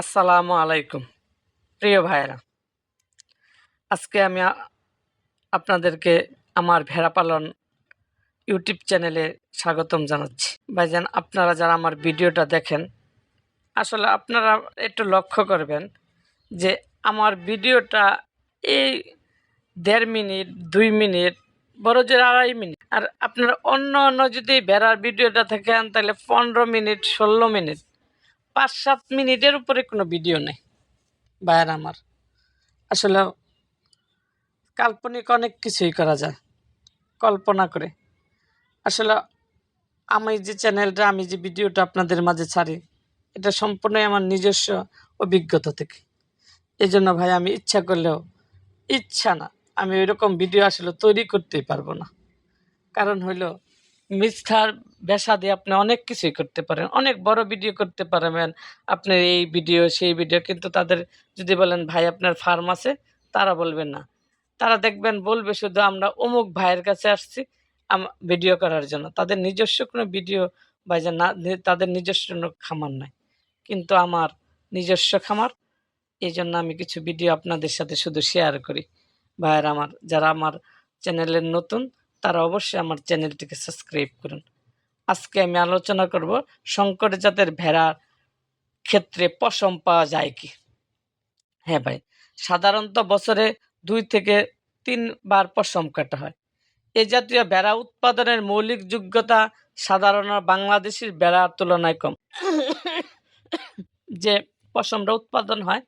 আসসালামু আলাইকুম, প্রিয় ভাইয়েরা। আজকে আমি আপনাদেরকে আমার ভেড়া পালন ইউটিউব চ্যানেলে স্বাগতম জানাচ্ছি। ভাইজান, আপনারা যারা আমার ভিডিওটা দেখেন, আসলে আপনারা একটু লক্ষ্য করবেন যে আমার ভিডিওটা এই দেড় মিনিট, দুই মিনিট, বড় জোর আড়াই মিনিট। আর আপনারা অন্য অন্য যদি ভেড়ার ভিডিওটা থাকেন তাহলে পনেরো মিনিট, ষোলো মিনিট পাঁচ সাত মিনিটের উপরে কোনো ভিডিও নেই, ভাইয়ার আমার। আসলে কাল্পনিক অনেক কিছুই করা যায়, কল্পনা করে। আসলে আমি যে চ্যানেলটা, আমি যে ভিডিওটা আপনাদের মাঝে ছাড়ি, এটা সম্পূর্ণই আমার নিজস্ব অভিজ্ঞতা থেকে। এই জন্য ভাই, আমি ইচ্ছা করলেও, ইচ্ছা না, আমি ওইরকম ভিডিও আসলে তৈরি করতেই পারব না। কারণ হইল মিথ্যার বেসা দিয়ে আপনি অনেক কিছুই করতে পারেন, অনেক বড় ভিডিও করতে পারবেন। আপনার এই ভিডিও সেই ভিডিও কিন্তু তাদের যদি বলেন, ভাই, আপনার ফার্ম আছে? তারা বলবেন না। তারা দেখবেন, বলবে শুধু, আমরা অমুক ভাইয়ের কাছে আসছি ভিডিও করার জন্য। তাদের নিজস্ব কোনো ভিডিও বা যে না, তাদের নিজস্ব কোনো খামার নাই। কিন্তু আমার নিজস্ব খামার, এই জন্য আমি কিছু ভিডিও আপনাদের সাথে শুধু শেয়ার করি। ভাইয়ের আমার, যারা আমার চ্যানেলের নতুন তারা অবশ্যই আমার চ্যানেলটিকে সাবস্ক্রাইব করুন। আজকে আমি আলোচনা করব শঙ্কর জাতের ভেড়ার ক্ষেত্রে পশম পাওয়া যায় কি? হ্যাঁ ভাই, সাধারণত বছরে দুই থেকে তিনবার পশম কাটা হয়। এ জাতীয় ভেড়া উৎপাদনের মৌলিক যোগ্যতা সাধারণ বাংলাদেশের ভেড়ার তুলনায় কম। যে পশমটা উৎপাদন হয়,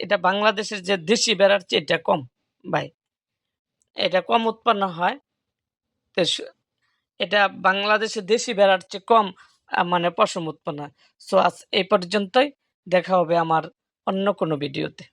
এটা বাংলাদেশের যে দেশি ভেড়ার চেয়ে এটা কম। ভাই, এটা কম উৎপন্ন হয় এটা বাংলাদেশে দেশি ভেড়ার চেয়ে কম মানে পশম উৎপন্ন। সো আজ এই পর্যন্তই, দেখা হবে আমার অন্য কোনো ভিডিওতে।